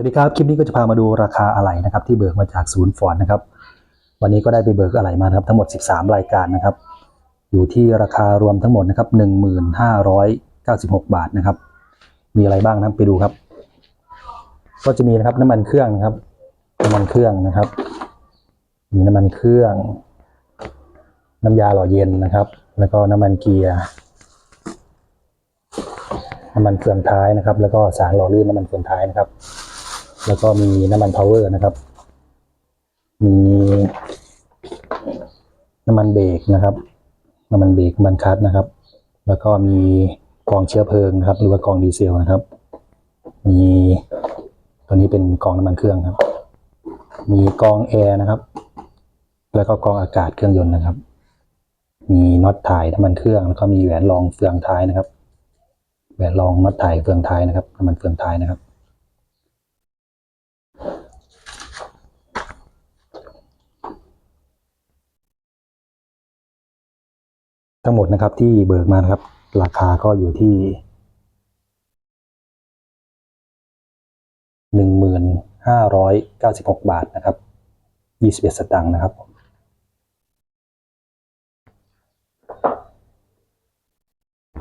สวัสดีครับ คลิปนี้ก็จะพามาดูราคาอะไหล่นะครับที่เบิกมาจากศูนย์ฟอร์ดนะครับ วันนี้ก็ได้ไปเบิกอะไหล่มาครับทั้งหมด 13 รายการนะครับ อยู่ที่ราคารวมทั้งหมดนะครับ1596 บาทนะครับ มีอะไรบ้างนะไปดูครับ ก็จะมีนะครับน้ำมันเครื่องนะครับ น้ำมันเครื่องนะครับ มีน้ำมันเครื่อง น้ำยาหล่อเย็นนะครับ แล้วก็น้ำมันเกียร์น้ำมันเฟืองท้ายนะครับ แล้วก็สารหล่อลื่นน้ำมันเฟืองท้ายนะครับ แล้วก็มีน้ำมันพาวเวอร์นะครับ มีน้ำมันเบรกนะครับ น้ำมันเบรกน้ำมันคลัตช์นะครับ แล้วก็มีกองเชื้อเพลิงนะครับ หรือว่ากองดีเซลนะครับ มีตัวนี้เป็นกองน้ำมันเครื่องครับ มีกองแอร์นะครับ แล้วก็กองอากาศเครื่องยนต์นะครับ มีน็อตถ่ายน้ำมันเครื่อง แล้วก็มีแหวนรองเฟืองท้ายนะครับ แหวนรองน็อตถ่ายเฟืองท้ายนะครับ น้ำมันเฟืองท้ายนะครับ ทั้งหมดนะครับที่เบิกมานะครับ ราคาก็อยู่ที่หนึ่งหมื่นห้าร้อยเก้าสิบหกบาทนะครับยี่สิบเอ็ดสตางค์นะครับผม